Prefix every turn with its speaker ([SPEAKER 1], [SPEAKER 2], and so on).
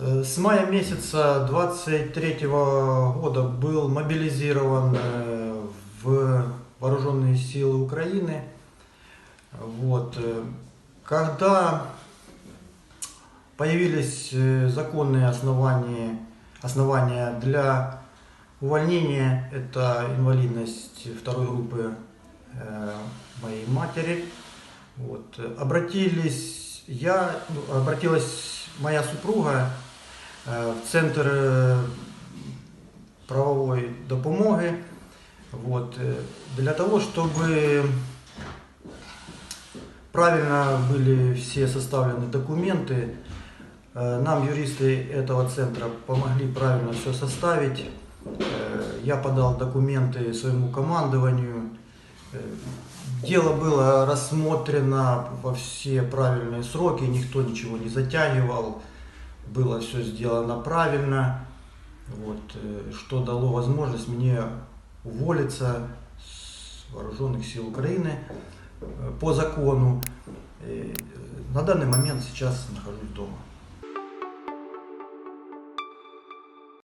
[SPEAKER 1] Э, С мая месяца 23 года был мобилизирован э, в вооруженные силы Украины. Вот. э, Когда появились законные основания, основания для увольнения, это инвалидность второй группы моей матери, вот. Обратились я, ну, обратилась моя супруга в центр правовой допомоги вот, для того, чтобы правильно были все составлены документы. Нам юристы этого центра помогли правильно все составить. Я подал документы своему командованию. Дело было рассмотрено во все правильные сроки, никто ничего не затягивал, было все сделано правильно, вот, э, что дало возможность мне уволиться с вооруженных сил Украины э, по закону. Э, На данный момент сейчас нахожусь дома.